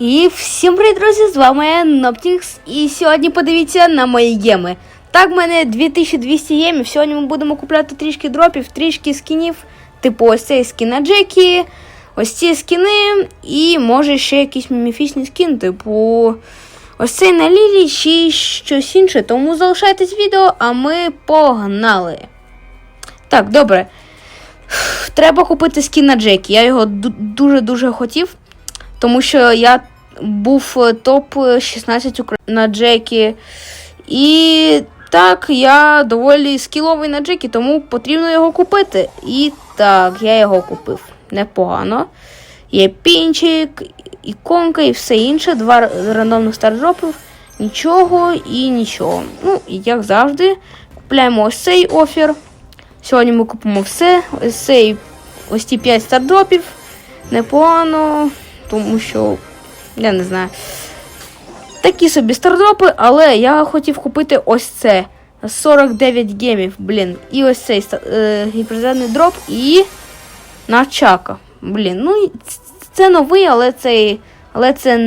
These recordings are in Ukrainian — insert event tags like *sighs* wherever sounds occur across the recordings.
І всім привіт, друзі! З вами Ноптікс. І сьогодні подивіться на мої геми. Так, в мене 2200 гемів. Сьогодні ми будемо купляти трішки дропів, трішки скінів. Типу ось цей скін на Джекі, ось ці скіни, і може ще якийсь міфічний скін, типу. Ось цей на Лілі чи щось інше. Тому залишайтесь відео, а ми погнали. Так, добре. Треба купити скін на Джекі. Я його дуже-дуже хотів. Тому що я був е, топ-16 на Джекі. І так, я доволі скіловий на Джекі, тому потрібно його купити. І так, я його купив. Непогано. Є пінчик, іконка і все інше. Два рандомних стардропів. Нічого і нічого. Ну, як завжди, купляємо ось цей офір. Сьогодні ми купимо все. Ось цей ось ті 5 стардропів. Непогано, тому що я не знаю. Такі собі стардропи, але я хотів купити ось це. 49 гемів, блін. І ось цей е, гіперзарний дроп і начака. Блін, ну це новий, але це, але це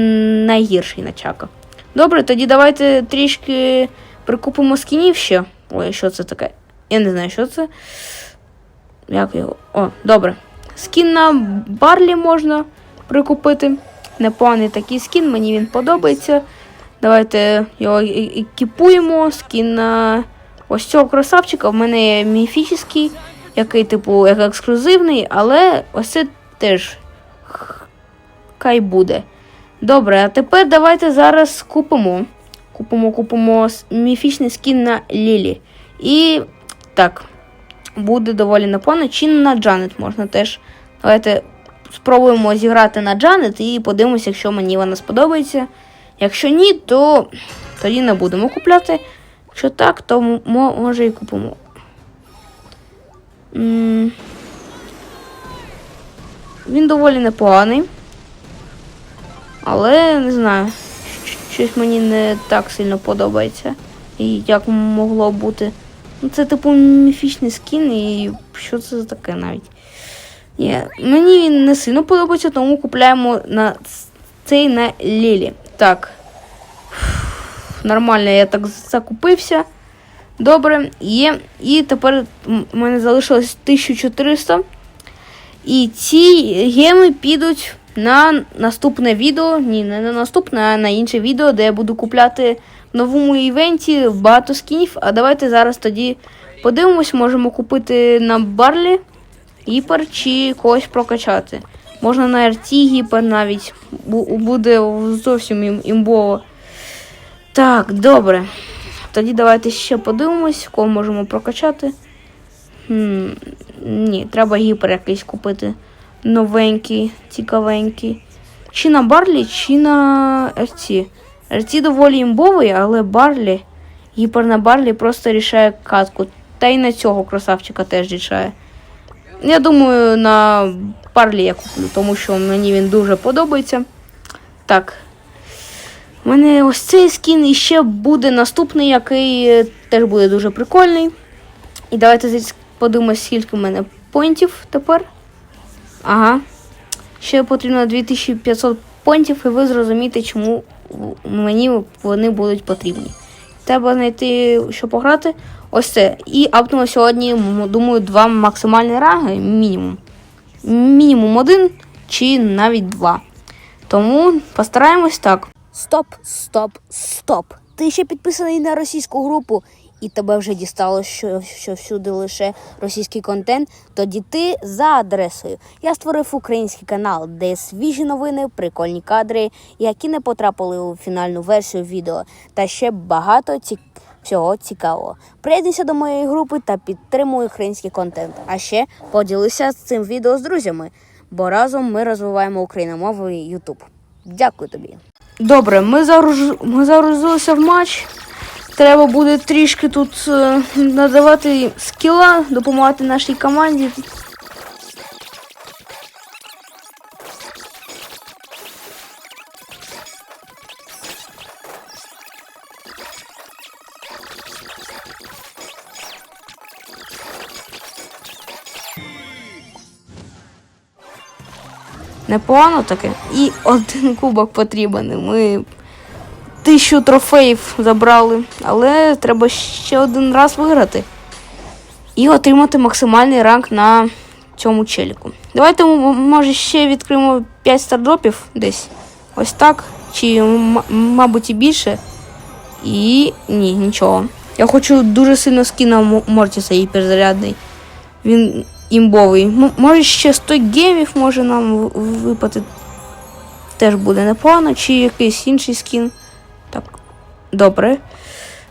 найгірший начака. Добре, тоді давайте трішки прикупимо скінів ще. Ой, що це таке? Я не знаю, що це. Як його? О, добре. Скін на Барлі можна прикупити. Непоганий такий скін, мені він подобається. Давайте його екіпуємо. Скін на ось цього красавчика. В мене є міфічний, який, типу, як ексклюзивний, але ось це теж хай буде. Добре, а тепер давайте зараз купимо. Купимо, купимо міфічний скін на Лілі. І так, буде доволі непогано. Чи на Джанет можна теж. Давайте спробуємо зіграти на Джанет і подивимося, якщо мені вона сподобається. Якщо ні, то тоді не будемо купляти. Якщо так, то може і купимо. М, Він доволі непоганий. Але не знаю, щось мені не так сильно подобається. І як могло бути. Ну, це типу міфічний скін, і що це за таке навіть. Ні, мені він не сильно подобається, тому купляємо на цей на Лілі. Так. Нормально, я так закупився. Добре, є. І тепер у мене залишилось 1400. І ці геми підуть на наступне відео. Ні, не на наступне, а на інше відео, де я буду купляти в новому івенті багато скінів. А давайте зараз тоді подивимось, можемо купити на Барлі гіпер чи когось прокачати. Можна на RT гіпер навіть. Буде зовсім імбово. Так, добре. Тоді давайте ще подивимось, кого можемо прокачати. Хм, ні, треба гіпер якийсь купити. Новенький, цікавенький. Чи на Барлі, чи на RT. RT доволі імбовий, але Барлі, гіпер на Барлі просто рішає катку. Та й на цього красавчика теж рішає. Я думаю, на Барлі я куплю, тому що мені він дуже подобається. Так. У мене ось цей скін і ще буде наступний, який е, теж буде дуже прикольний. І давайте подивимось, скільки в мене поінтів тепер. Ага. Ще потрібно 2500 поінтів, і ви зрозумієте, чому мені вони будуть потрібні. Треба знайти, що пограти. Ось це. І апнемо сьогодні, думаю, два максимальні ранги, мінімум. Мінімум один чи навіть два. Тому постараємось так. Стоп, стоп, стоп. Ти ще підписаний на російську групу, і тебе вже дістало, що, що всюди лише російський контент. Тоді ти за адресою. Я створив український канал, де свіжі новини, прикольні кадри, які не потрапили у фінальну версію відео, та ще багато ці... всього цікавого. Приєднуйся до моєї групи та підтримуй український контент. А ще поділися цим відео з друзями, бо разом ми розвиваємо україномовний YouTube. Дякую тобі. Добре, ми, заруж... ми загрузилися в матч. Треба буде трішки тут е, надавати скіла, допомагати нашій команді. Непогано таке. І один кубок потрібен. Ми тисячу трофеїв забрали, але треба ще один раз виграти. І отримати максимальний ранг на цьому челіку. Давайте, може, ще відкриємо 5 стардропів десь. Ось так. Чи, мабуть, і більше. І ні, нічого. Я хочу дуже сильно скіна Мортіса і перезарядний. Він імбовий. М- може ще 100 гемів може нам випати. Теж буде непогано, чи якийсь інший скін. Так, добре.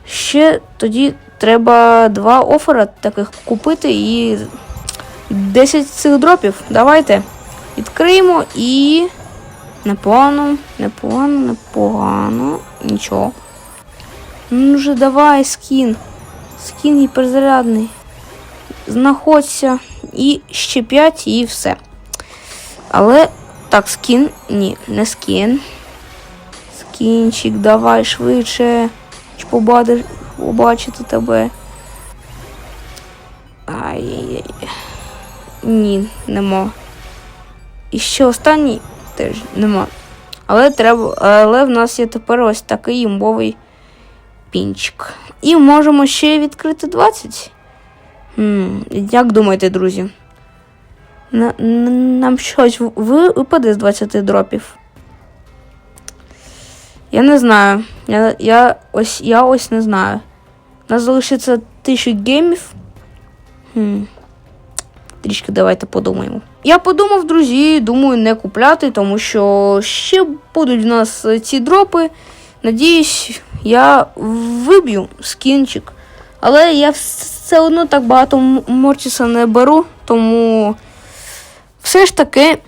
Ще тоді треба два офера таких купити і 10 цих дропів. Давайте. Відкриємо і. Непогано, непогано, непогано. Нічого. Ну вже давай скін. Скін гіперзарядний. Знаходься. І ще 5 і все. Але так, скін. Ні, не скін. Скінчик, давай швидше. Чи побачиш, побачити тебе. Ай-яй-яй. Ні, нема. І ще останній теж нема. Але треба. Але в нас є тепер ось такий імбовий пінчик. І можемо ще відкрити 20. Як думаєте, друзі? На, на- нам щось випаде з 20 дропів? Я не знаю. Я, я, ось, я ось не знаю. У нас залишиться 1000 геймів. Хм. Трішки давайте подумаємо. Я подумав, друзі, думаю, не купляти, тому що ще будуть в нас ці дропи. Надіюсь, я виб'ю скінчик. Але я все одно так багато Мортіса не беру, тому все ж таки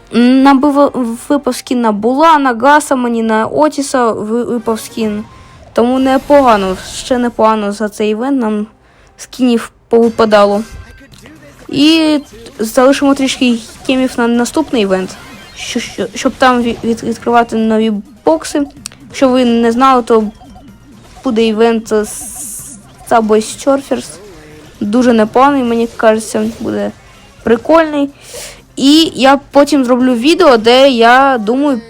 би випав скін на Була, на Гаса, мені на Отіса ви- випав скін. Тому непогано, ще непогано за цей івент нам скінів повипадало. І залишимо трішки гемів на наступний івент, що, що, щоб там відкривати нові бокси. Якщо ви не знали, то буде івент з Subway Surfers. Дуже непоганий, мені кажеться, буде прикольний. І я потім зроблю відео, де я думаю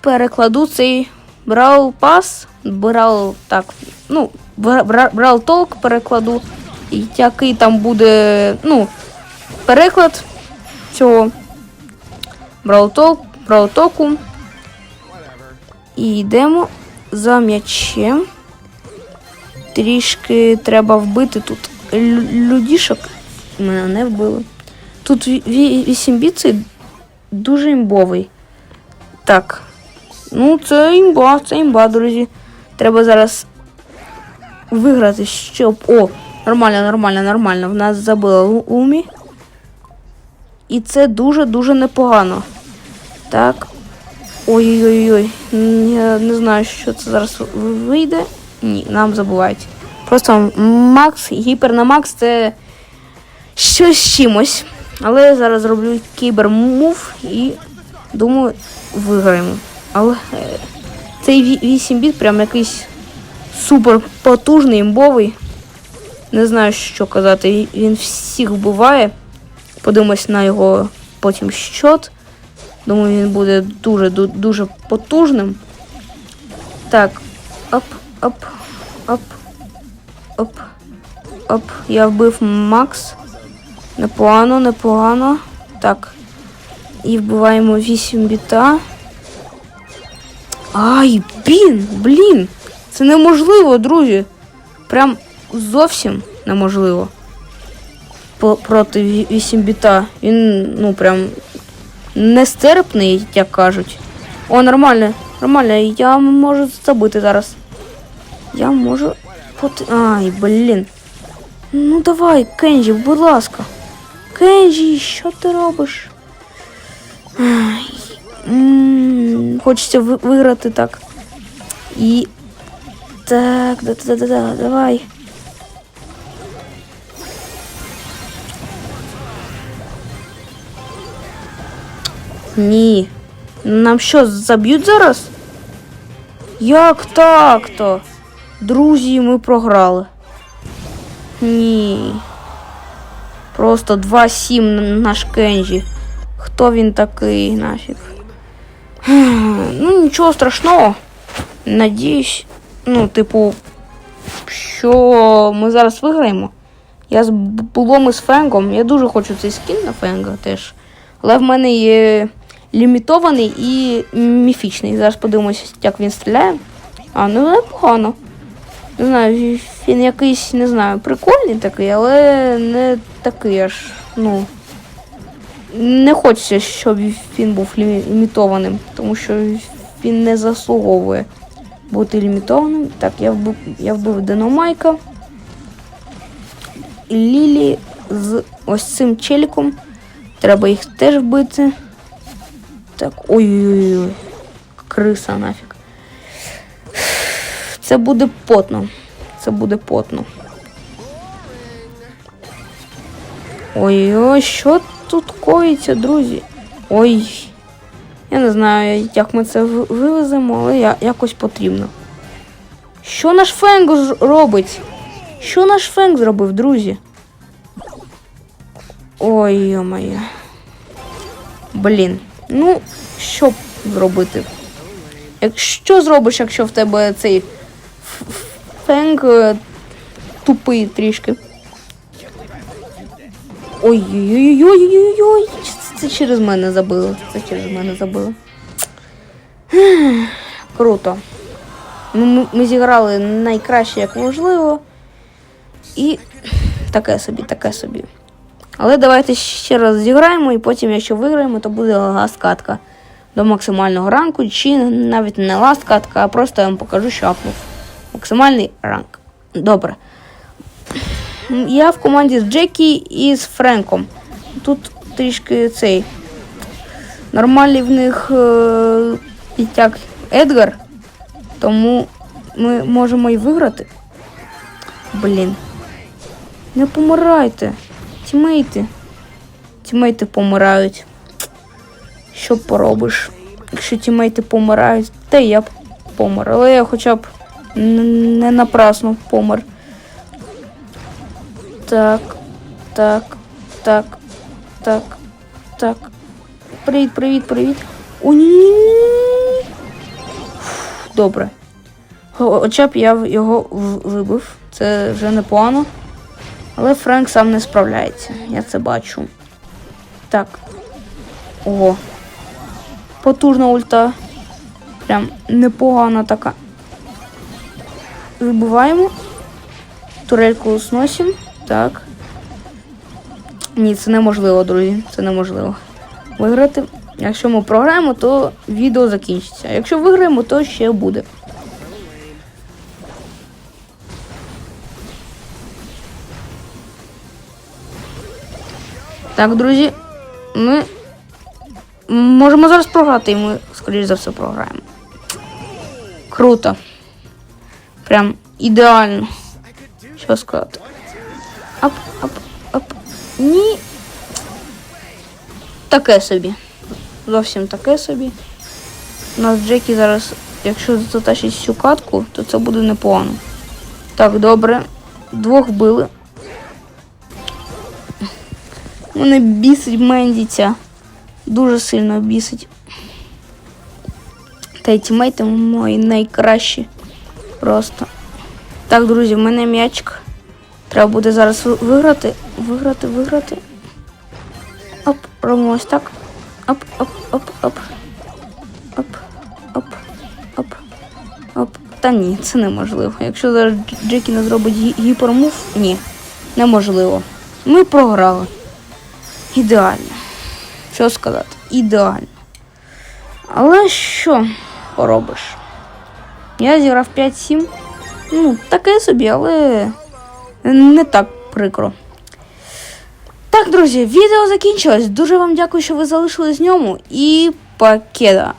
перекладу цей Brawl Pass, Brawl, так, ну, Brawl Talk перекладу, який там буде, ну, переклад цього Brawl Talk, Brawl Talku. І йдемо за м'ячем. Трішки треба вбити тут людішок. Мене не вбили. Тут 8 біт це дуже імбовий. Так. Ну, це імба, це імба, друзі. Треба зараз виграти, щоб. О, нормально, нормально, нормально. В нас забила Лумі. І це дуже-дуже непогано. Так. Ой-ой-ой. Я не знаю, що це зараз вийде. Ні, нам забувають. Просто Макс, гіпер на Макс це щось з чимось. Але я зараз зроблю кібермув і думаю, виграємо. Але е, цей 8 біт прям якийсь супер потужний, імбовий. Не знаю, що казати. Він всіх вбиває. Подивимось на його потім щот. Думаю, він буде дуже дуже потужним. Так. Оп, оп, оп, оп, оп. Я вбив Макс. Непогано, непогано. Так. І вбиваємо 8 біта. Ай, блін, блін. Це неможливо, друзі. Прям зовсім неможливо. По- проти 8 біта. Він, ну, прям нестерпний, як кажуть. О, нормально, нормально, я можу забити зараз. Я можу. Поти... Ай, блін. Ну давай, Кенджі, будь ласка. Кенджі, що ти робиш? Ай, м, Хочеться виграти так. І. Так, да, да, да, да, давай. Ні. Нам що, заб'ють зараз? Як так-то? Друзі, ми програли. Ні. Просто 2-7 наш Кенджі. Хто він такий нафіг? *sighs* Ну, нічого страшного. Надіюсь, ну, типу, що ми зараз виграємо. Я з булом і з Фенгом. Я дуже хочу цей скін на Фенга теж. Але в мене є лімітований і міфічний. Зараз подивимося, як він стріляє. А, ну непогано. Не знаю, він якийсь, не знаю, прикольний такий, але не такий аж, ну. Не хочеться, щоб він був лімітованим, тому що він не заслуговує бути лімітованим. Так, я вбив, я вбив Диномайка. І Лілі з ось цим челіком. Треба їх теж вбити. Так, ой-ой-ой. Криса нафіг. Це буде потно. Це буде потно. Ой-ой, що тут коїться, друзі? Ой. Я не знаю, як ми це вивеземо, але я, якось потрібно. Що наш Фенг робить? Що наш Фенг зробив, друзі? Ой, йо-моє. Блін. Ну, що зробити? Якщо зробиш, якщо в тебе цей фенг е, тупий трішки. Ой-ой-ой-ой-ой-ой. Це через мене забило. Це через мене забило. Круто. Ми, ми зіграли найкраще, як можливо. І таке собі, таке собі. Але давайте ще раз зіграємо, і потім, якщо виграємо, то буде ласт катка до максимального ранку, чи навіть не ласт катка, а просто я вам покажу, що апнув. Максимальний ранг. Добре. Я в команді з Джекі і з Френком. Тут трішки цей. Нормальний в них е, як Едгар. Тому ми можемо і виграти. Блін. Не помирайте. Тімейти. Тімейти помирають. Що поробиш? Якщо тімейти помирають, та я б помер. Але я хоча б не напрасно помер. Так, так, так, так, так. Привіт, привіт, привіт. О, ні. Добре. Хо- Хоча б я його вибив. Це вже непогано. Але Френк сам не справляється. Я це бачу. Так. Ого. Потужна ульта. Прям непогана така. Вибиваємо. Турельку сносимо. Так. Ні, це неможливо, друзі. Це неможливо. Виграти. Якщо ми програємо, то відео закінчиться. А якщо виграємо, то ще буде. Так, друзі, ми можемо зараз програти, і ми, скоріш за все, програємо. Круто. Прям ідеально. Що сказати? Ап, ап, ап. Ні. Таке собі. Зовсім таке собі. У нас Джекі зараз, якщо затащить всю катку, то це буде непогано. Так, добре. Двох били. Мене бісить мендіця. Дуже сильно бісить. Та й тімейти мої найкращі. Просто. Так, друзі, в мене м'ячик. Треба буде зараз виграти. Виграти, виграти. Оп, робимо ось так. Оп, оп, оп, оп. Оп, оп, оп, оп. Та ні, це неможливо. Якщо зараз Дж- Джекі не зробить гі- гіпермув, ні, неможливо. Ми програли. Ідеально. Що сказати? Ідеально. Але що поробиш? Я зіграв 5-7. Ну, таке собі, але не так прикро. Так, друзі, відео закінчилось. Дуже вам дякую, що ви залишились в ньому. І покеда.